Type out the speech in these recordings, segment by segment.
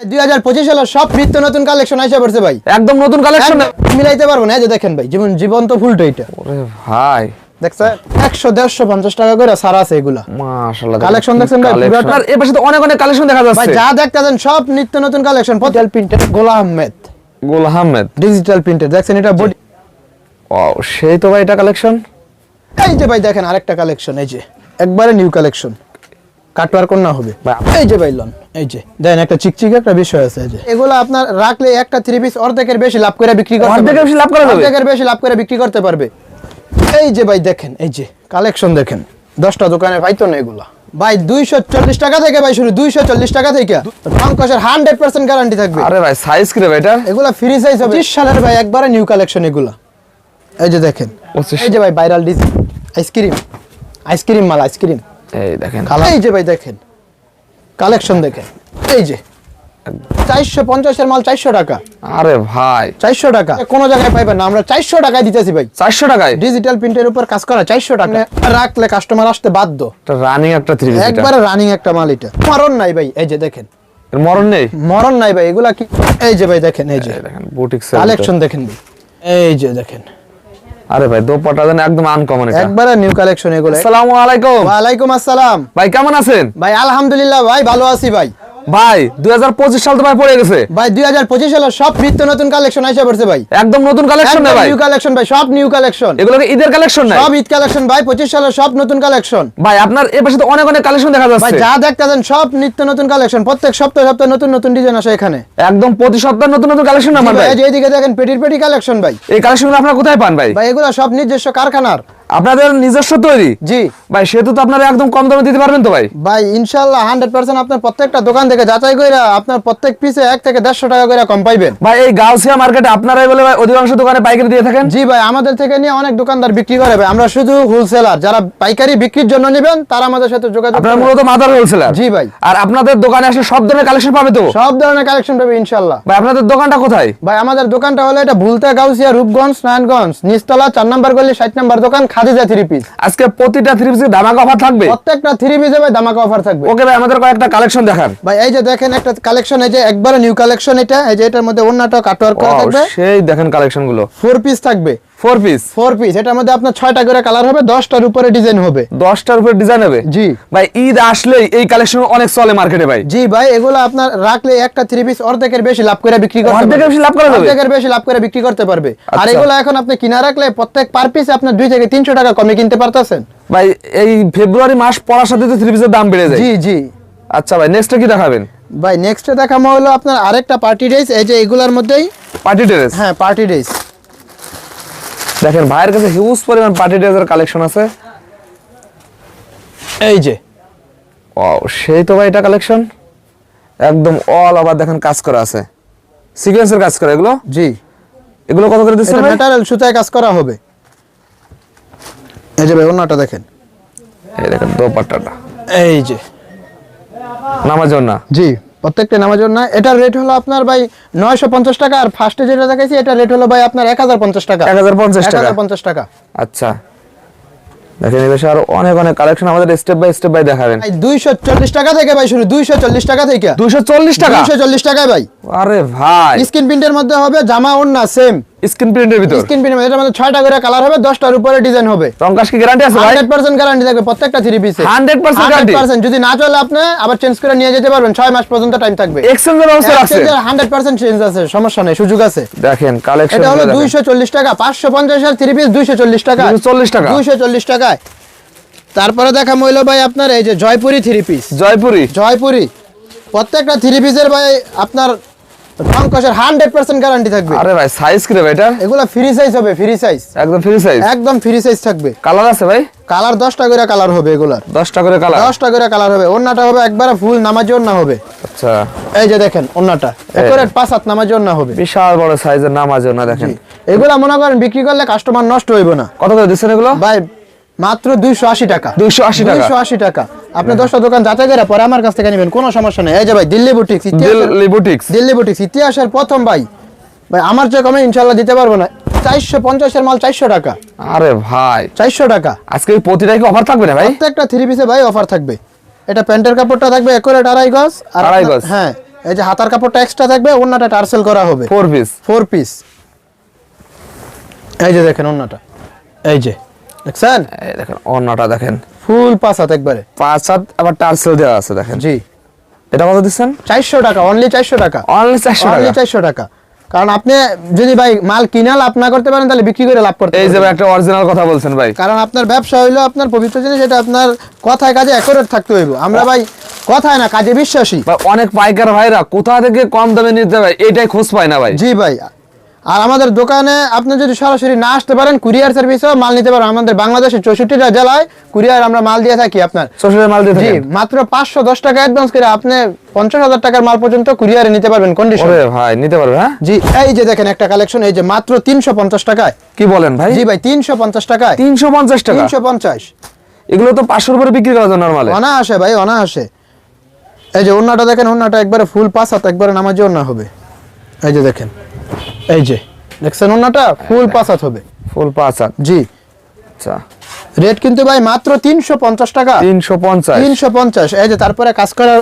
দুই হাজার পঁচিশ সালের সব নিত্য নতুন কালেকশন আসে পড়ছে ভাই। একদম নতুন কালেকশন মিলাইতে পারব না এই যে দেখেন ভাই যেমন জীবন্ত ফুলটা এটা ভাই। দেখছেন একশো দেড়শো পঞ্চাশ টাকা করে সারা আছে এগুলা। মাশাআল্লাহ। দেখছেন ভাই? পুরোটা- আর এর পাশে তো অনেক অনেক কালেকশন দেখা যাচ্ছে। যা দেখতেছেন সব নিত্য নতুন কালেকশন পটেল প্রিন্টেড গোলা আহমেদ। গোল আহমেদ। ডিজিটাল প্রিন্টেড দেখছেন এটা বডি ওয়াও সেই তো ভাই এটা কালেকশন এই যে ভাই দেখেন আরেকটা কালেকশন এই যে একবারে নিউ কালেকশন কাটওয়ার কোন না হবে। এই যে ভাই লন এই যে। দেখেন একটা চিকচিক একটা বিষয় আছে এই যে। এগুলো আপনার রাখলে একটা থ্রি পিস অর্ধেকের বেশি লাভ করে বিক্রি করতে অর্ধেকের বেশি লাভ করা? অর্ধেকের বেশি লাভ করে বিক্রি করতে পারবে। এই যে ভাই দেখেন এই যে কালেকশন দেখেন। দশটা দোকানে পাইতো না এগুলা। ভাই দুইশো চল্লিশ টাকা থেকে ভাই শুরু দুইশো চল্লিশ টাকা থেকে। রংকসের হান্ড্রেড পার্সেন্ট গ্যারান্টি থাকবে। আরে ভাই সাইজ কি ভাই এটা? এগুলা ফ্রি সাইজ হবে। 30 সালের ভাই একবারে নিউ কালেকশন এগুলা। এই যে দেখেন। এই যে ভাই viral design ice cream ice cream মাল আইসক্রিম এই দেখেন। এই যে ভাই দেখেন। কালেকশন দেখেন। এই যে। চারশো পঞ্চাশের মাল চারশো টাকা। আরে ভাই। চারশো টাকা। কোন জায়গায় পাইবেন না। আমরা চারশো টাকায় দিতেছি ভাই। চারশো টাকায়? ডিজিটাল প্রিন্টের উপর কাজ করা চারশো টাকা। রাখলে কাস্টমার আসতে বাধ্য। এটা রানিং একটা থ্রি একবারে রানিং একটা মাল এটা। মরণ নাই ভাই। এই যে দেখেন। মরণ নেই? মরণ নাই ভাই। এগুলা কি? এই যে ভাই দেখেন এই যে। দেখেন বুটিক কালেকশন দেখেন এই যে দেখেন। আরে ভাই দোপাটা জানি একদম আনকমন এটা। একবারে নিউ কালেকশন এগুলো। আসসালামু আলাইকুম। ওয়া আলাইকুম আসসালাম। ভাই কেমন আছেন? ভাই আলহামদুলিল্লাহ ভাই ভালো আছি ভাই। ভাই 2025 সাল তো ভাই পড়ে গেছে। ভাই দুই হাজার পঁচিশ সালের সব নিত্য নতুন কালেকশন আসে পড়ছে ভাই। একদম নতুন কালেকশন না ভাই। নিউ কালেকশন ভাই সব নিউ কালেকশন এগুলো ঈদের কালেকশন সব ঈদ কালেকশন ভাই পঁচিশ সালের সব নতুন কালেকশন ভাই আপনার এ পাশে তো অনেক অনেক কালেকশন দেখা যাচ্ছে। ভাই যা দেখতেছেন সব নিত্য নতুন কালেকশন প্রত্যেক সপ্তাহে সপ্তাহে নতুন নতুন ডিজাইন আসে এখানে। একদম প্রতি সপ্তাহে নতুন নতুন কালেকশন আমার ভাই এই এইদিকে দেখেন পেটির পেটি কালেকশন ভাই। এই কালেকশনগুলো আপনারা কোথায় পান ভাই? ভাই এগুলো সব নিজস্ব কারখানার। আপনাদের নিজস্ব তৈরি? জি। ভাই সেহেতু তো আপনারা একদম কম দামে দিতে পারবেন তো ভাই? ভাই ইনশাল্লাহ হান্ড্রেড পার্সেন্ট আপনার প্রত্যেকটা দোকান থেকে যাচাই করে আপনার প্রত্যেক পিসে এক থেকে দেড়শো টাকা করে কম পাইবেন। ভাই এই গাউসিয়া মার্কেটে আপনারাই বলে ভাই অধিকাংশ দোকানে পাইকারি দিয়ে থাকেন? জি ভাই আমাদের থেকে নিয়ে অনেক দোকানদার বিক্রি করে ভাই। আমরা শুধু হোলসেলার যারা পাইকারি বিক্রির জন্য নেবেন তারা আমাদের সাথে যোগাযোগ আপনারা মূলত মাদার হোলসেলার জি ভাই। আর আপনাদের দোকানে আসলে সব ধরনের কালেকশন পাবে তো? সব ধরনের কালেকশন পাবে ইনশাল্লাহ ভাই আপনাদের দোকানটা কোথায়? ভাই আমাদের দোকানটা হলো এটা ভুলতা গাউসিয়া রূপগঞ্জ নারায়ণগঞ্জ নিচতলা চার নম্বর গলি ষাট নম্বর দোকান খাদিজা থ্রি পিস আজকে প্রতিটা থ্রি পিসে ধামাকা অফার থাকবে? প্রত্যেকটা থ্রি পিসে ভাই দামাকা অফার থাকবে। ওকে ভাই আমাদের কয়েকটা কালেকশন দেখান। ভাই এই যে দেখেন একটা কালেকশন এই যে একবারে নিউ কালেকশন এটা এই যে এটার মধ্যে অন্যটা কাটওয়ার্ক করা থাকবে। সেই দেখেন কালেকশনগুলো। ফোর পিস থাকবে। ফোর পিস ফোর পিস এটার মধ্যে আপনার ছয়টা করে কালার হবে দশটার উপরে ডিজাইন হবে। দশটার উপর ডিজাইন হবে? জি। ভাই ঈদ আসলেই এই কালেকশন অনেক চলে মার্কেটে ভাই। জি ভাই এগুলো আপনার রাখলে একটা থ্রি পিস অর্ধেকের বেশি লাভ করে বিক্রি করতে অর্ধেকের বেশি লাভ করা যাবে? অর্ধেকের বেশি লাভ করে বিক্রি করতে পারবে। আর আচ্ছা। এগুলো এখন আপনি কিনা রাখলে প্রত্যেক পার পিস আপনার দুই থেকে তিনশো টাকা কমে কিনতে পারতেছেন। ভাই এই ফেব্রুয়ারি মাস পড়ার সাথে তো থ্রি পিসের দাম বেড়ে যায়। জি জি। আচ্ছা ভাই নেক্সটে কি দেখাবেন? ভাই নেক্সটে দেখাবো হলো আপনার আরেকটা পার্টি ড্রেস এই যে এগুলোর মধ্যেই পার্টি ড্রেস হ্যাঁ পার্টি ড্রেস দেখেন ভাইয়ের কাছে হিউজ পরিমাণ পার্টি ড্রেসের কালেকশন আছে। এই যে। ও সেই তো ভাই এটা কালেকশন একদম অল আবার দেখেন কাজ করা আছে। সিকোয়েন্সের কাজ করা এগুলো? জি। এগুলো কত করে দিচ্ছেন মেটারিয়াল সুতায় কাজ করা হবে। এই যে ভাই অন্যটা দেখেন। এই দেখেন দোপাট্টাটা। এই যে। নামাজ জন্য জি। প্রত্যেকটা নামার জন্য। এটার রেট হলো আপনার ভাই নয়শো পঞ্চাশ টাকা আর ফার্স্টে যেটা দেখাইছি এটার রেট হলো ভাই আপনার এক হাজার পঞ্চাশ টাকা। 1050 টাকা। পঞ্চাশ টাকা। আচ্ছা। দেখেন এই আরও অনেক অনেক কালেকশন আমাদের স্টেপ বাই স্টেপ বাই দেখাবেন। ভাই দুইশো চল্লিশ টাকা থেকে ভাই শুরু দুইশো চল্লিশ টাকা থেকে। দুইশো চল্লিশ টাকা? দুইশো চল্লিশ টাকায় ভাই। আরে ভাই। স্ক্রিন প্রিন্টের মধ্যে হবে জামা ওড়না সেম স্ক্রিন প্রিন্টের ভিতর? স্ক্রিন প্রিন্টের মধ্যে এটার মধ্যে ছয়টা করে কালার হবে দশটার উপরে ডিজাইন হবে। রংকাশ কি গ্যারান্টি আছে ভাই? হান্ড্রেড পার্সেন্ট গ্যারান্টি থাকবে প্রত্যেকটা থ্রি পিসে 100% guarantee? যদি না চলে আপনি আবার চেঞ্জ করে নিয়ে যেতে পারবেন ছয় মাস পর্যন্ত টাইম থাকবে। এক্সচেঞ্জের আছে? হান্ড্রেড পার্সেন্ট চেঞ্জ আছে সমস্যা নেই সুযোগ আছে। দেখেন কালেকশন এটা হলো দুইশো চল্লিশ টাকা পাঁচশো পঞ্চাশ আর থ্রি পিস দুইশো চল্লিশ টাকা। 240 টাকা। দুইশো চল্লিশ টাকায় তারপরে দেখা মইল ভাই আপনার এই যে জয়পুরি থ্রি পিস জয়পুরি? জয়পুরি। প্রত্যেকটা থ্রি পিসের ভাই আপনার গ্যারান্টি থাকবে। আরে ভাই সাইজ কি রে এটা? এগুলো ফ্রি সাইজ হবে ফ্রি সাইজ একদম ফ্রি সাইজ একদম ফ্রি সাইজ থাকবে। কালার আছে ভাই? কালার দশটা করে কালার হবে এগুলার। দশটা করে কালার দশটা করে কালার হবে। ওন্নাটা হবে একবারে ফুল নামাজি ওন্না হবে। আচ্ছা। এই যে দেখেন ওন্নাটা একুরেট পাঁচ হাত নামাজি ওন্না হবে। বিশাল বড় সাইজের নাম আছে না দেখেন। এগুলা মনে করেন বিক্রি করলে কাস্টমার নষ্ট হইব না। কত করে দিচ্ছেন এগুলো? ভাই মাত্র দুইশো আশি টাকা। 280 টাকা। দুইশো আশি টাকা। আপনি দশটা দোকান যাচাই করে পরে আমার কাছ থেকে নেবেন কোনো সমস্যা নেই। এই যে ভাই Delhi boutiques Delhi boutiques Delhi boutiques ইতিহাসের প্রথম ভাই। ভাই আমার চেয়ে কমে ইনশাল্লাহ দিতে পারব না। চারশো পঞ্চাশের মাল চারশো টাকা। আরে ভাই। চারশো টাকা। আজকে এই প্রতিটা অফার থাকবে না ভাই? প্রত্যেকটা থ্রি পিসে ভাই অফার থাকবে। এটা প্যান্টের কাপড়টা থাকবে একুরেট আড়াই গজ আর আড়াই গজ। হ্যাঁ এই যে হাতার কাপড়টা এক্সট্রা থাকবে ওন্নাটা টার্সেল করা হবে। ফোর পিস ফোর পিস এই যে দেখেন ওন্নাটা। এই যে। দেখছেন? দেখেন অন্যটা দেখেন। ফুল পাঁচ হাত একবারে। পাঁচ হাত আবার টার্সেল দেওয়া আছে দেখেন। জি। এটা কত দিচ্ছেন? চারশো টাকা অনলি চারশো টাকা। অনলি চারশো অনলি চারশো টাকা। কারণ আপনি যদি ভাই মাল কিনা লাভ না করতে পারেন তাহলে বিক্রি করে লাভ করতে এই যে একটা অরিজিনাল কথা বলছেন ভাই। কারণ আপনার ব্যবসা হইল আপনার পবিত্র জিনিস এটা আপনার কথায় কাজে অ্যাকোরেট থাকতে হইব। আমরা ভাই কথায় না কাজে বিশ্বাসী। অনেক পাইকার ভাইরা কোথা থেকে কম দামে নিতে ভাই এটাই খোঁজ পায় না ভাই। জি ভাই আর আমাদের দোকানে আপনি যদি সরাসরি না আসতে পারেন কুরিয়ার সার্ভিসও মাল নিতে পারেন। আমাদের বাংলাদেশের চৌষট্টিটা জেলায় কুরিয়ার আমরা মাল দিয়ে থাকি আপনার। মাল দিয়ে জি মাত্র পাঁচশো দশ টাকা অ্যাডভান্স করে আপনি পঞ্চাশ হাজার টাকার মাল পর্যন্ত কুরিয়ারে নিতে পারবেন কন্ডিশন ভাই নিতে পারবে হ্যাঁ? জি এই যে দেখেন একটা কালেকশন এই যে মাত্র তিনশো পঞ্চাশ টাকায়। কি বলেন ভাই? জি ভাই তিনশো পঞ্চাশ টাকায়। তিনশো পঞ্চাশ টাকা? তিনশো পঞ্চাশ। এগুলো তো পাঁচশোর উপরে বিক্রি করা যায় নর্মালে অনায়াসে ভাই অনায়াসে। এই যে অন্যটা দেখেন অন্যটা একবারে ফুল পাঁচ হাত একবারে নামাজি ওন্না হবে। এই যে দেখেন। এই যে দেখছেন ওনাটা ফুল পাঁচাত হবে। ফুল পাঁচাত জি। আচ্ছা। রেট কিন্তু ভাই মাত্র তিনশো পঞ্চাশ টাকা। তিনশো পঞ্চাশ। তিনশো পঞ্চাশ। এই যে তারপরে কাজ করার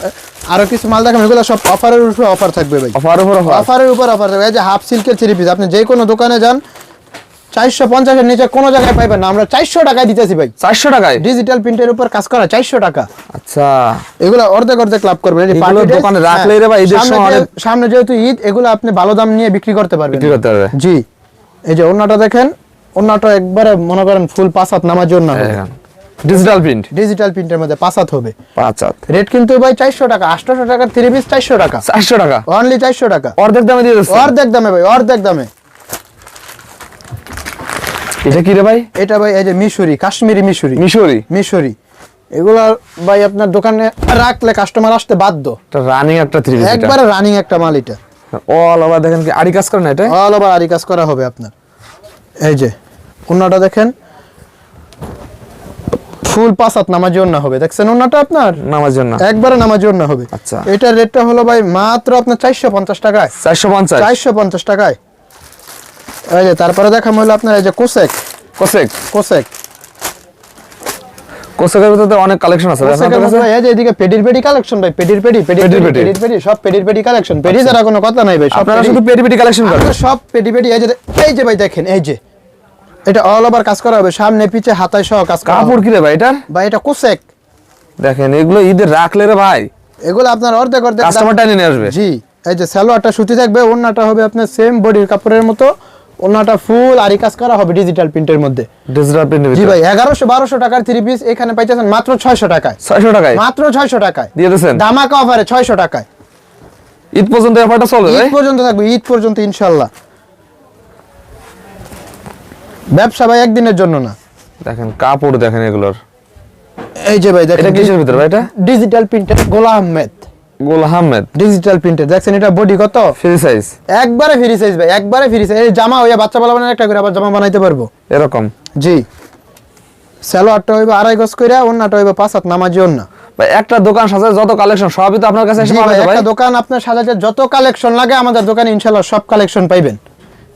আরও কিছু মাল দেখেন এগুলো সব অফারের উপর অফার থাকবে ভাই। অফারের উপর অফার। অফারের উপর অফার থাকবে। এই যে হাফ সিল্কের থ্রি পিস আপনি যে কোনো দোকানে যান চারশো পঞ্চাশের নিচে কোনো জায়গায় পাইবেন না। আমরা চারশো টাকায় দিতেছি ভাই। চারশো টাকায়? ডিজিটাল প্রিন্টের উপর কাজ করা চারশো টাকা। আচ্ছা। এগুলো অর্ধেক অর্ধেক লাভ করবেন। দোকানে হ্যাঁ, রাখলেই রে ভাই, সামনে যেহেতু ঈদ এগুলো আপনি ভালো দাম নিয়ে বিক্রি করতে পারবেন। বিক্রি করতে পারবে। জি। এই যে ওন্নাটা দেখেন ওন্নাটা একবারে মনে করেন ফুল পাঁচ হাত নামার জন্য ডিজিটাল প্রিন্ট ডিজিটাল প্রিন্টের মধ্যে পাঁচাত হবে। পাঁচ হাত। রেট কিন্তু ভাই চারশো টাকা আটশোশো টাকার থ্রি পিস চারশো টাকা। চারশো টাকা? অনলি চারশো টাকা। অর্ধেক দামে দিয়ে দিচ্ছে অর্ধেক দামে ভাই অর্ধেক দামে। এটা কি রে ভাই? এটা ভাই এই যে মিশরি কাশ্মীরি মিশরি। মিশরি? মিশরি। এগুলো ভাই আপনার দোকানে রাখলে কাস্টমার আসতে বাধ্য। এটা রানিং একটা থ্রি একবারে রানিং একটা মাল এটা। অল ওভার দেখেন কি আড়ি কাজ করে না এটা? অল ওভার আরি কাজ করা হবে আপনার। এই যে অন্যটা দেখেন। ফুল পাঁচ হাত নামাজি অন্য হবে। দেখছেন অন্যটা আপনার? নামার জন্য একবারে নামাজি অন্য হবে। আচ্ছা। এটার রেটটা হলো ভাই মাত্র আপনার চারশো পঞ্চাশ টাকায়। চারশো পঞ্চাশ। চারশো পঞ্চাশ টাকায়। এই যে তারপরে দেখাম হলো আপনার এই যে কোসেক। কোসেক। কোসেক। কোসেকের ভিতরে অনেক কালেকশন আছে এই যে এদিকে পেডির পেডি কালেকশন ভাই। পেডির পেডি পেডির পেডি পেডি। পেডির পেডি সব পেডির পেডি কালেকশন পেডি ছাড়া কোনো কথা নাই ভাই। আপনারা শুধু পেটি পেটি কালেকশন করেন। সব পেডি পেডি এই যে এই যে ভাই দেখেন এই যে। এটা অল ওভার কাজ করা হবে। সামনে পিছে হাতায় সহ কাজ করা কাপড় হবে। কি রে ভাই এটা? ভাই এটা কোসেক। দেখেন এগুলো ঈদের রাখলে রে ভাই। এগুলো আপনার অর্ধেক অর্ধেক কাস্টমার টাইনে নিয়ে আসবে। জি এই যে সালোয়ারটা সুতি থাকবে ওন্নাটা হবে আপনার সেম বডির কাপড়ের মতো। ওন্নাটা ফুল আরি কাজ করা হবে ডিজিটাল প্রিন্টের মধ্যে। ডিজিটাল প্রিন্টের জি ভাই এগারোশো বারোশো টাকার থ্রি পিস এখানে পাইতেছেন মাত্র ছয়শো টাকায়। ছয়শো টাকায়? মাত্র ছয়শো টাকায়। দিয়ে দিয়েছেন? ধামাকা অফারে ছয়শো টাকায়। ঈদ পর্যন্ত অফারটা চলবে ঈদ পর্যন্ত থাকবে ঈদ পর্যন্ত ইনশাল্লাহ। ব্যবসা ভাই একদিনের জন্য না। দেখেন কাপড় দেখেন এগুলোর। এই যে ভাই দেখেন এটা কিসের ভিতরে ভাই এটা? ডিজিটাল প্রিন্টের গোলা আহমেদ গোল আহমেদ। ডিজিটাল প্রিন্টের দেখছেন এটা বডি কত? ফ্রি সাইজ একবারে ফ্রি সাইজ ভাই একবারে ফ্রি সাইজ এই জামা হইয়া বাচ্চা বলা একটা করে আবার জামা বানাইতে পারব? এরকম। জি। সালোয়ারটা হইবে আড়াই গজ ওন্নাটা হইবে পাঁচ হাত নামাজি ওন্না। ভাই একটা দোকান যত কালেকশন সবই তো আপনার কাছে এসে একটা দোকান আপনার সাজাতে যত কালেকশন লাগে আমাদের দোকানে ইনশাল্লাহ সব কালেকশন পাইবেন।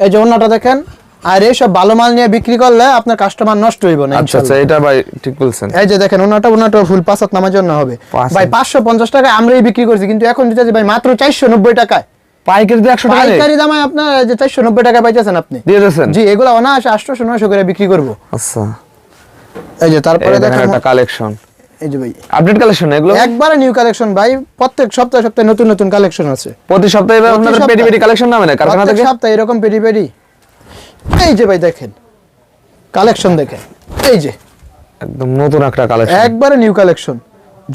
এই যে ওন্নাটা দেখেন আর এই সব ভালো মাল নিয়ে বিক্রি করলে আপনার কাস্টমার নষ্ট হইব না আচ্ছা আচ্ছা এটা ভাই ঠিক বলছেন। এই যে দেখেন ওনাটা ওনাটা ফুল পাঁচ হাত নামার জন্য হবে। ভাই হাত। পাঁচশো পঞ্চাশ টাকায় আমরাই বিক্রি করছি কিন্তু এখন দিতেছি ভাই মাত্র চারশো নব্বই টাকায়। পাইকারি দিয়ে একশো টাকা পাইকারি দামে আপনার যে চারশো নব্বই টাকা পাইতেছেন আপনি। দিয়ে দিয়েছেন? জি এগুলো অনায়াসে আটশোশো নয়শো করে বিক্রি করব। আচ্ছা। এই যে তারপরে দেখেন একটা কালেকশন এই যে ভাই। আপডেট কালেকশন এগুলো? একবারে নিউ কালেকশন ভাই প্রত্যেক সপ্তাহে সপ্তাহে নতুন নতুন কালেকশন আছে। প্রতি সপ্তাহে আপনাদের সপ্তাহে। পেটি কালেকশন নামে না কারখানা থেকে? সপ্তাহে এরকম পেডি পেডি এই যে ভাই দেখেন কালেকশন দেখেন এই যে। একদম নতুন একটা কালেকশন একবারে নিউ কালেকশন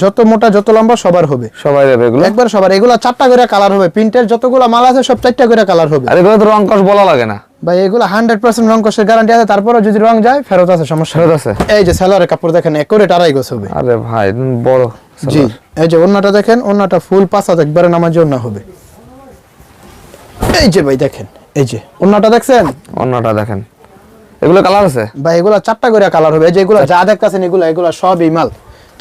যত মোটা যত লম্বা সবার হবে। সবাই দেবে এগুলো? একবার সবার। এগুলা চারটা করে কালার হবে। প্রিন্টের যতগুলো মাল আছে সব চারটা করে কালার হবে। আর এগুলো তো রং কস বলা লাগে না। ভাই এগুলো হান্ড্রেড পার্সেন্ট রং কষের গ্যারান্টি আছে। তারপরে যদি রং যায় ফেরত আছে সমস্যা। ফেরত আছে? এই যে সেলারের কাপড় দেখেন একুরেট টারাই গোছ হবে। আরে ভাই বড় জি এই যে ওন্নাটা দেখেন ওন্নাটা ফুল পাঁচ হাত একবারে নামার জন্য হবে। এই যে ভাই দেখেন এই যে ওন্নাটা দেখছেন? অন্যটা দেখেন। এগুলো কালার আছে? ভাই এগুলা চারটা করে কালার হবে। এই যে এগুলা যা দেখতেছেন এগুলা এগুলা সব এই মাল।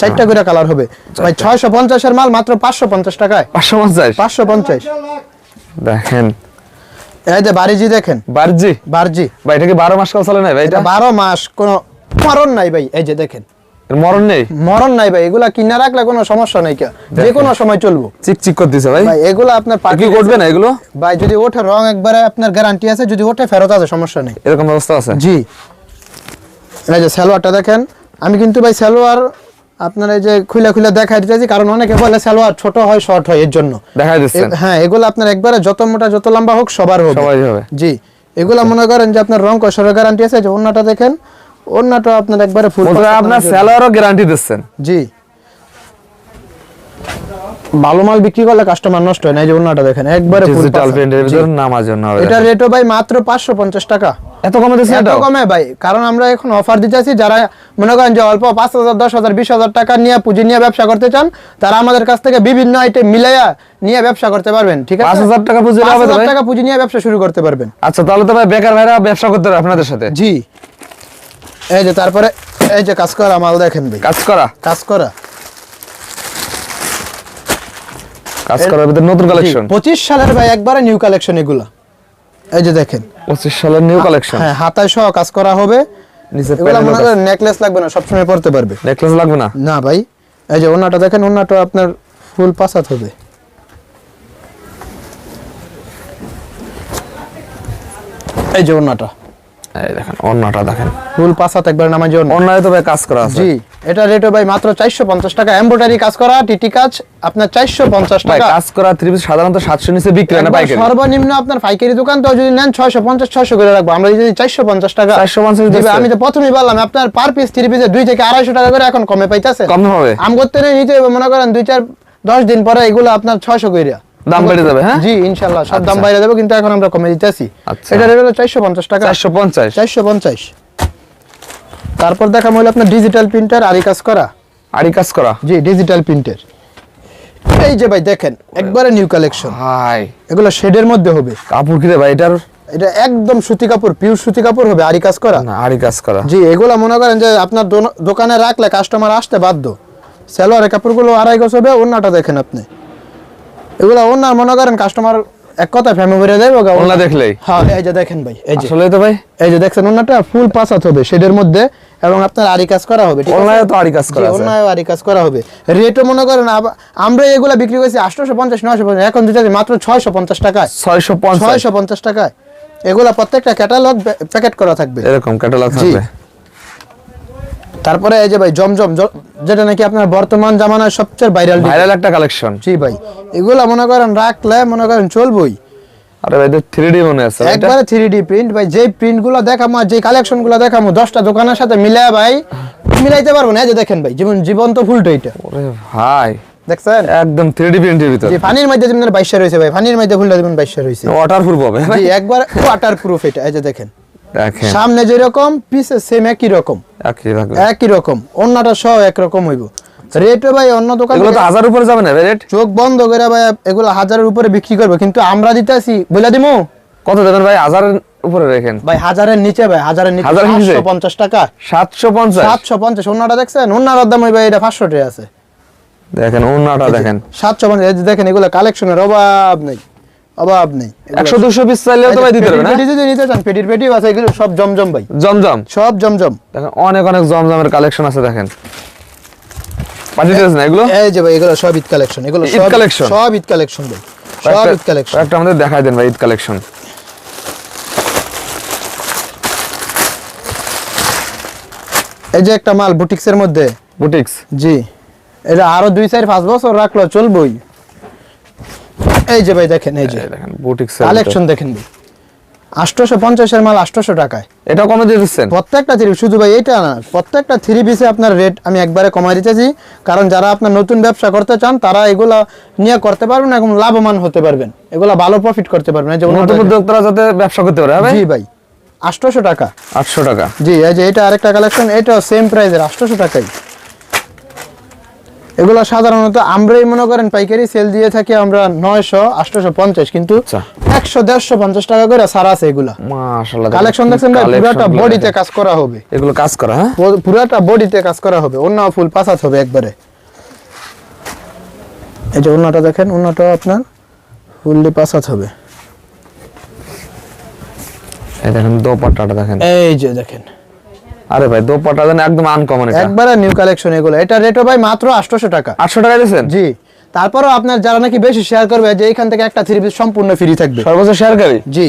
চারটা করে কালার হবে। ভাই ছয়শো পঞ্চাশের মাল মাত্র পাঁচশো পঞ্চাশ টাকায়। পাঁচশো পঞ্চাশ? পাঁচশো পঞ্চাশ। দেখেন। এই যে বারিজি দেখেন। বারজি? বারজি। ভাই এটা কি বারো মাস কাল চলে না ভাই এটা বারো মাস কোনো মরণ নাই ভাই। এই যে দেখেন। মরণ নেই? মরণ নাই ভাই এগুলা কিনা রাখলে কোনো সমস্যা নাই যে কোনো সময় চলবো। করতেছে ভাই। ভাই এগুলো আপনার পার্টি করবে না এগুলো? ভাই যদি ওঠে রং একবারে আপনার গ্যারান্টি আছে যদি ওঠে ফেরত আছে সমস্যা নেই। এরকম ব্যবস্থা আছে? জি। এই যে সালোয়ারটা দেখেন আমি কিন্তু ভাই সালোয়ার আপনার এই যে খুলে খুলে দেখাই দিতেছি কারণ অনেকে বলে সালোয়ার ছোট হয় শর্ট হয় এর জন্য। দেখাই দিচ্ছেন। হ্যাঁ এগুলো আপনার একবারে যত মোটা যত লম্বা হোক সবার হবে। সবাই হবে। জি। এগুলা মনে করেন যে আপনার রং কষার গ্যারান্টি আছে? যে অন্যটা দেখেন আপনার একবারে ফুল আপনার স্যালারও গ্যারান্টি দিচ্ছেন। জি। ভালো মাল বিক্রি করলে কাস্টমার নষ্ট হয় না এই যে দেখেন একবারে ডিজিটাল পাতা। প্রিন্টের ভিতর নামার জন্য এটা রেটও ভাই মাত্র পাঁচশো পঞ্চাশ টাকা। এত কমে দিচ্ছেন এত কমে ভাই কারণ আমরা এখন অফার দিতেছি যারা মনে করেন যে অল্প পাঁচ হাজার দশ হাজার বিশ হাজার টাকা নিয়ে পুঁজি নিয়ে ব্যবসা করতে চান তারা আমাদের কাছ থেকে বিভিন্ন আইটেম মিলাইয়া নিয়ে ব্যবসা করতে পারবেন ঠিক আছে? 5,000 টাকা পুঁজি হবে? টাকা পুঁজি নিয়ে ব্যবসা শুরু করতে পারবেন। আচ্ছা তাহলে তো ভাই বেকার ভাইরা ব্যবসা করতে আপনাদের সাথে। জি। এই যে তারপরে এই যে কাজ করা মাল দেখেন ভাই। কাজ করা? কাজ করা। কাজ করার ভিতরে নতুন কালেকশন পঁচিশ সালের ভাই একবারে নিউ কালেকশন এগুলা। এই যে দেখেন। পঁচিশ সালের নিউ কালেকশন হ্যাঁ হাতায় সহ কাজ করা হবে। নিচে এগুলা মনে করেন নেকলেস লাগবে না সবসময় পরতে পারবে। নেকলেস লাগবে না? না ভাই এই যে ওনাটা দেখেন ওনাটা আপনার ফুল পাসাত হবে। এই যে ওনাটা। এই দেখেন অন্যটা দেখেন। ফুল পাসাত একবার নামাই যে অন্যায় তো ভাই কাজ করা আছে। জি এটা রেট ভাই মাত্র চারশো পঞ্চাশ টাকা। এমব্রয়ডারি কাজ করা টিটি কাজ আপনার চারশো পঞ্চাশ ভাই টাকা। কাজ করা থ্রি পিস সাধারণত সাতশো নিচে বিক্রি হয় না পাইকারি। সর্বনিম্ন আপনার পাইকারি দোকান তো যদি নেন ছয়শো পঞ্চাশ ছয়শো করে রাখব। আমরা যদি চারশো পঞ্চাশ টাকা 450 দিবে, আমি তো প্রথমেই বললাম আপনার পার পিস থ্রি পিসে দুই থেকে আড়াইশো টাকা করে এখন কমে পাইতেছে। কম হবে। আম করতে নেই নিতে মনে করেন দুই চার দশ দিন পরে এগুলো আপনার ছয়শো কইরা। দাম বেড়ে যাবে হ্যাঁ? জি ইনশাল্লাহ সব দাম বাইরে দেবো কিন্তু এখন আমরা কমে দিতেছি। আচ্ছা। এটা রেট হলো চারশো পঞ্চাশ টাকা। চারশো পঞ্চাশ। চারশো পঞ্চাশ। তারপর দেখা হলো আপনার ডিজিটাল প্রিন্টার আরি কাজ করা। আড়ি কাজ করা? জি ডিজিটাল প্রিন্টার এই যে ভাই দেখেন একবারে নিউ কালেকশন হাই। এগুলো শেডের মধ্যে হবে। কাপড় কি রে ভাই এটার? এটা একদম সুতি কাপড় পিওর সুতি কাপড় হবে আরি কাজ করা। না আড়ি কাজ করা। জি এগুলা মনে করেন যে আপনার দোকানে রাখলে কাস্টমার আসতে বাধ্য। সালোয়ারের কাপড়গুলো আড়াই গজ হবে ওন্নাটা দেখেন আপনি। এগুলা ওন্নার মনে করেন কাস্টমার এক কথা ফ্যামিলি বেড়ে দেবে গা, ওন্না দেখলেই? হ্যাঁ এই যে দেখেন ভাই এই যে। আসলে তো ভাই। এই যে দেখছেন ওন্নাটা ফুল পাসাত হবে শেডের মধ্যে এবং আপনার আরি কাজ করা হবে ঠিক আছে? অনলাইনে তো আড়ি কাজ করা আছে। অন্যায় আরি কাজ করা হবে। রেটও মনে করেন আমরা এগুলা বিক্রি করেছি আটশোশো পঞ্চাশ নয়শো এখন দিতে মাত্র ছয়শো পঞ্চাশ টাকায়। ছয়শো পঞ্চাশ ছয়শো পঞ্চাশ টাকায়। এগুলা প্রত্যেকটা ক্যাটালগ প্যাকেট করা থাকবে। এরকম ক্যাটালগ থাকবে। তারপরে এই যে ভাই জমজম যেটা নাকি আপনার বর্তমান জামানায় সবচেয়ে ভাইরাল ভাইরাল একটা কালেকশন জি ভাই এগুলা মনে করেন রাখলে মনে করেন চলবই। আরে ভাই থ্রি ডি মনে আছে একবারে থ্রি ডি প্রিন্ট ভাই যেই প্রিন্টগুলো দেখামো আর যে কালেকশনগুলো দেখামো দশটা দোকানের সাথে মিলাই ভাই মিলাইতে পারব না। এই যে দেখেন ভাই যেমন জীবন্ত ফুলটা এটা ওরে ভাই। দেখছেন? একদম থ্রি ডি প্রিন্টের ভিতর। যে পানির মধ্যে যেমন বাইশে রয়েছে ভাই পানির মধ্যে ফুলটা যেমন বাইশে রয়েছে। ওয়াটার প্রুফ হবে? জি একবার ওয়াটার প্রুফ এটা এই যে দেখেন। সামনে যেরকম পিছে সেম একই রকম। একই রকম। অন্যটা সহ একরকম হইব। রেটও ভাই অন্য দোকান এগুলো তো হাজার উপরে যাবে না রেট চোখ বন্ধ করে ভাই এগুলো হাজারের উপরে বিক্রি করব। কিন্তু আমরা দিতেছি বলে দিমু? কত দেবেন ভাই? হাজারের উপরে রেখেন। ভাই হাজারের নিচে ভাই হাজারের নিচে হাজারের নিচে? সাতশো পঞ্চাশ টাকা। সাতশো পঞ্চাশ? সাতশো পঞ্চাশ অন্যটা দেখছেন? অন্যার দাম ভাই এটা পাঁচশো টাকা আছে। দেখেন অন্যটা দেখেন। সাতশো পঞ্চাশ এই যে দেখেন এগুলো কালেকশনের অভাব নেই। অভাব নেই। এগুলো একশো দুশো পিস চাইলেও তো ভাই দিতে পারবে না? পেটির পেটি যদি নিতে চান পেটির পেটিও আছে এগুলো সব জমজম ভাই। জমজম? সব জমজম। দেখেন অনেক অনেক জমজমের কালেকশন আছে দেখেন। না এগুলো? এই যে ভাই এগুলো সব ঈদ কালেকশন এগুলো সব collection? সব ঈদ কালেকশন ভাই। সব ঈদ কালেকশন কয়েকটা আমাদের দেখাই দেন ভাই ঈদ কালেকশন এই যে একটা মাল বুটিক্সের মধ্যে। বুটিক্স? জি। এটা আরও দুই চার পাঁচ বছর রাখল চলবই। এই যে ভাই দেখেন এই যে। দেখেন বুটিক্স কালেকশন দেখেন পঞ্চাশের মাল টাকায়। এটা কমে দিয়ে দিচ্ছেন? প্রত্যেকটা থ্রি শুধু ভাই এটা না প্রত্যেকটা থ্রি পিসে আপনার রেট আমি একবারে কমাই দিতেছি। কারণ যারা আপনার নতুন ব্যবসা করতে চান তারা এগুলা নিয়ে করতে পারবেন এবং লাভবান হতে পারবেন। এগুলা ভালো প্রফিট করতে পারবেন। যে নতুন উদ্যোক্তারা যাতে ব্যবসা করতে পারে হ্যাঁ জি ভাই আটশোশো টাকা। আটশো টাকা। জি এই যে এটা আরেকটা কালেকশন এটাও সেম প্রাইসের আটশোশো টাকাই এগুলো সাধারণত আমরাই মনে করেন পাইকারি সেল দিয়ে থাকি আমরা নয়শো আটশোশো পঞ্চাশ কিন্তু আচ্ছা। একশো দেড়শো পঞ্চাশ টাকা করে সারা আছে এগুলা। কালেকশন দেখছেন পুরাটা বডিতে কাজ করা হবে। এগুলো কাজ করা হ্যাঁ? পুরাটা বডিতে কাজ করা হবে অন্য ফুল পাসাত হবে একবারে। এই যে অন্যটা দেখেন অন্যটা আপনার ফুললি পাসাত হবে। এই দেখেন দোপাট্টাটা দেখেন। এই যে দেখেন। আরে ভাই দোপাটা দেন একদম আনকমন এটা। একবারে নিউ কালেকশন এগুলো। এটা রেটও ভাই মাত্র আটশোশো টাকা। আটশো টাকা দিয়েছেন? জি। তারপরও আপনার যারা নাকি বেশি শেয়ার করবে যে এখান থেকে একটা থ্রি পিস সম্পূর্ণ ফ্রি থাকবে। সর্বোচ্চ শেয়ারকারী? জি।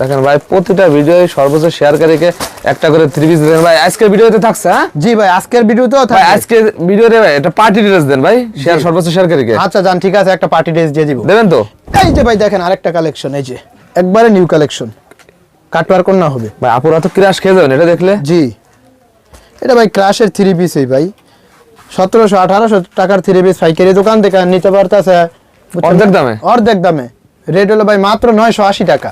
দেখেন ভাই প্রতিটা ভিডিও সর্বোচ্চ শেয়ারকারীকে একটা করে থ্রি পিস দেন। ভাই আজকের ভিডিওতে থাকছে হ্যাঁ? জি ভাই আজকের ভিডিওতেও ভাই থাকবে। আজকে ভিডিওতে ভাই এটা পার্টি ড্রেস দেন ভাই শেয়ার সর্বোচ্চ শেয়ারকারীকে। আচ্ছা যান ঠিক আছে একটা পার্টি ড্রেস দিয়ে দিব। দেবেন তো? এই যে ভাই দেখেন আরেকটা কালেকশন এই যে একবারে নিউ কালেকশন কাটওয়ার কোন না হবে। ভাই আপুরা তো ক্রাশ খেয়ে যাবেন এটা দেখলে? জি। এটা ভাই ক্রাশের থ্রি পিসই ভাই। সতেরোশো আঠারোশো টাকার থ্রি পিস পাইকারি দোকান থেকে নিতে পারতেছে অর্ধেক দামে? অর্ধেক দামে। রেট হলো ভাই মাত্র নয়শো আশি টাকা।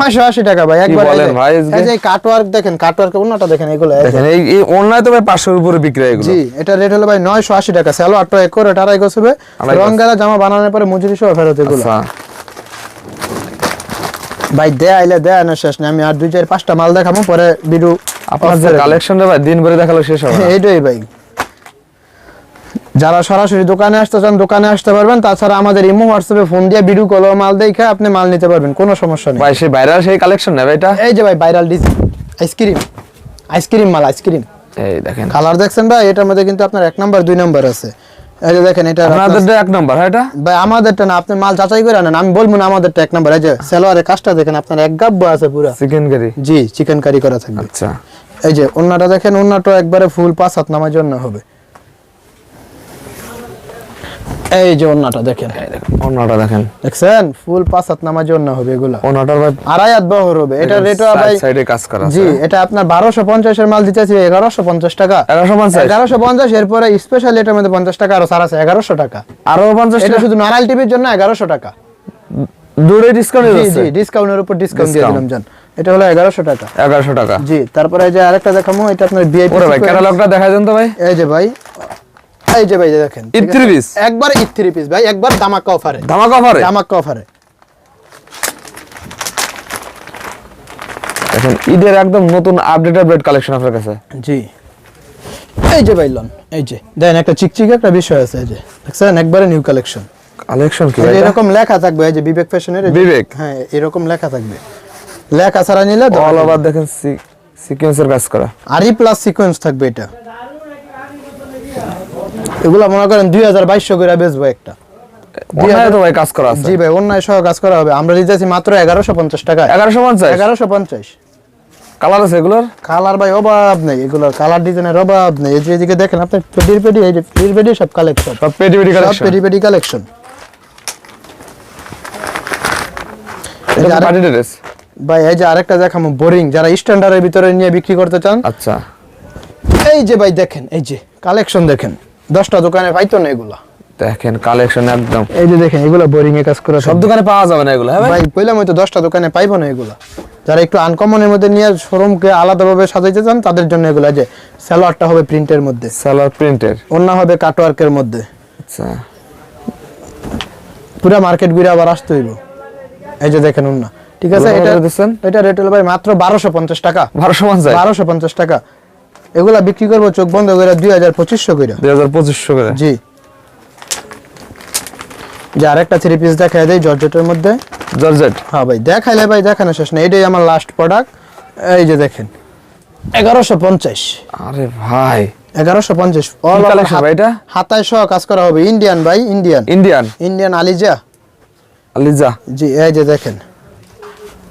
নয়শো আশি? টাকা ভাই একবার বলেন ভাই, এই কাটওয়ার্ক দেখেন কাটওয়ার্ক অন্যটা দেখেন এগুলো এই অনলাইনে তো ভাই পাঁচশোর উপরে বিক্রি এগুলো। জি এটা রেট হলো ভাই নয়শো আশি টাকা। স্যালো আটটা এক করে আড়াই গোছ হবে। রং গেলা জামা বানানোর পরে মজুরি সহ ফেরত এগুলো। আচ্ছা। ভাই দেয়া আইলে দেয়া না শেষ নেই। আমি আর দুই চার পাঁচটা মাল দেখাবো পরে বিডু আপনার ভাই দিন ভরে দেখাল শেষ হবে এইটাই ভাই। যারা সরাসরি দোকানে আসতে চান দোকানে আসতে পারবেন। তাছাড়া আমাদের ইমো হোয়াটসঅ্যাপে ফোন দিয়ে ভিডিও কল মাল দেখে আপনি মাল নিতে পারবেন কোনো সমস্যা নেই। ভাই সেই ভাইরাল সেই কালেকশন নেবে এটা? এই যে ভাই viral design. Ice cream. Ice cream মাল আইসক্রিম। এই দেখেন। কালার দেখছেন ভাই? এটার মধ্যে কিন্তু আপনার এক নাম্বার দুই নাম্বার আছে। এই যে দেখেন এটা এক নম্বর হ্যাঁ এটা? ভাই আমাদেরটা না আপনি মাল যাচাই করে আনেন আমি বলব না আমাদেরটা এক নাম্বার। এই যে সেলোয়ারের কাজটা দেখেন আপনার এক গাব্ব আছে পুরো। চিকেন কারি জি চিকেন কারি করা থাকবে। আচ্ছা। এই যে অন্যটা দেখেন অন্যটা একবারে ফুল পাঁচ হাত নামার জন্য হবে। এই যে অন্যটা দেখেন। এই দেখেন দেখছেন? ফুল পাঁচ হাত নামার জন্য হবে এগুলা। অন্যটার ভাই আড়াই হাত বহর হবে। এটা রেট ভাই সাইডে কাজ করা জি এটা আপনার বারোশো পঞ্চাশের মাল দিতেছি এগারোশো পঞ্চাশ টাকা। এগারোশো পঞ্চাশ? এগারোশো পঞ্চাশ এরপরে স্পেশাল এটার মধ্যে পঞ্চাশ টাকা আরও সার আছে এগারোশো টাকা। আরও পঞ্চাশ এটা শুধু নারায়ণ টিভির জন্য এগারোশো টাকা। দূরে ডিসকাউন্ট জি জি ডিসকাউন্টের উপর ডিসকাউন্ট দিয়ে দিলাম জান। এটা হলো এগারোশো টাকা। এগারোশো টাকা। জি তারপরে এই যে আরেকটা দেখাবো এটা আপনার বিআইপি ওরে ভাই ক্যাটালগটা দেখা দেন তো ভাই। এই যে ভাই এই যে ভাই দেখেন আছে? three piece? একবার ঈদ থ্রি পিস ভাই একবার দামাক্কা অফারে ধামাকা অফারে দামাক্কা অফারে দেখেন ঈদের একদম নতুন আপডেটেড ব্রেড কালেকশন আপনার কাছে। জি। এই যে ভাই লন এই যে। দেন একটা চিকচিক একটা বিষয় আছে এই যে। দেখছেন? একবারে নিউ কালেকশন কালেকশন কি? এরকম লেখা থাকবে এই যে বিবেক ফ্যাশনের বিবেক? হ্যাঁ এরকম লেখা থাকবে। লেখা ছাড়া নিলে অল ওভার দেখেন সিকোয়েন্সের কাজ করা। আরই প্লাস সিকোয়েন্স থাকবে এটা। এগুলা মনে করেন দুই হাজার বাইশশো করে বেচবো একটা। কাজ করা জি ভাই অন্যায় সহ কাজ করা হবে। আমরা দিতেছি মাত্র এগারোশো পঞ্চাশ টাকা। এগারোশো পঞ্চাশ? এগারোশো পঞ্চাশ। কালার আছে এগুলোর? কালার ভাই অভাব নেই কালার ডিজাইনের অভাব নেই। এই দেখেন আপনি পেডির পেডি এই পেডির পেডি সব কালেকশন সব কালেকশন পেডি পেডি কালেকশন ভাই এই যে আরেকটা দেখামো বোরিং যারা স্ট্যান্ডার্ডের ভিতরে নিয়ে বিক্রি করতে চান আচ্ছা। এই যে ভাই দেখেন এই যে কালেকশন দেখেন। দশটা দোকানে পাইতো না এগুলা। দেখেন কালেকশন একদম। এই যে দেখেন এগুলো বোরিং এ কাজ করে সব দোকানে পাওয়া যাবে না এগুলো হ্যাঁ ভাই? কইলাম হয়তো দশটা দোকানে পাইবো না এগুলা। যারা একটু আনকমনের মধ্যে নিয়ে শোরুমকে আলাদাভাবে সাজাইতে চান তাদের জন্য এগুলো যে স্যালোয়ারটা হবে প্রিন্টের মধ্যে। সালোয়ার প্রিন্টের অন্য হবে কাটওয়ার্কের মধ্যে। আচ্ছা। পুরা মার্কেট ঘুরে আবার আসতে হইব। এই যে দেখেন অন্য ঠিক আছে এটা? এটা রেট হলো ভাই মাত্র বারোশো পঞ্চাশ টাকা। বারোশো পঞ্চাশ? বারোশো পঞ্চাশ টাকা। এগুলা বিক্রি করব চোখ বন্ধ করে দুই হাজার পঁচিশশো করে। দুই হাজার পঁচিশশো করে? জি। যে আরেকটা থ্রি পিস দেখাই দেয় জর্জেটের মধ্যে। জর্জেট? হ্যাঁ ভাই দেখাইলে ভাই দেখানো শেষ না এটাই আমার লাস্ট প্রোডাক্ট এই যে দেখেন এগারোশো পঞ্চাশ। আরে ভাই। এগারোশো পঞ্চাশ। এটা? হাতায় সহ কাজ করা হবে। ইন্ডিয়ান ভাই ইন্ডিয়ান ইন্ডিয়ান ইন্ডিয়ান আলিজা। লিজা জি এই যে দেখেন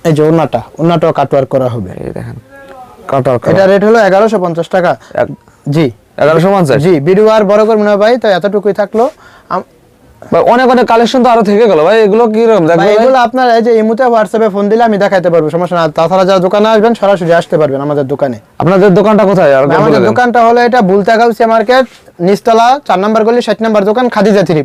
এই যে ওনাটা ওনাটাও কাটওয়ার করা হবে। এই দেখেন। কাটার এটা রেট হলো এগারোশো পঞ্চাশ টাকা। জি। এগারোশো পঞ্চাশ? জি ভিডিও আর বড় করব না ভাই তো এতটুকুই থাকল। অনেক অনেক কালেকশন তো আরও থেকে গেল। ভাই এগুলো কি রকম ভাই দেখবেন এগুলো আপনার এই যে ইমুতে হোয়াটসঅ্যাপে ফোন দিলে আমি দেখাইতে পারব সমস্যা না। তাছাড়া যারা দোকানে আসবেন সরাসরি আসতে পারবেন আমাদের দোকানে। আপনাদের দোকানটা কোথায়? আমাদের দোকানটা হলো এটা বুলতা গাউসিয়া মার্কেট নিচতলা চার নাম্বার গলি ষাট নম্বর দোকান খাদিজা থ্রি।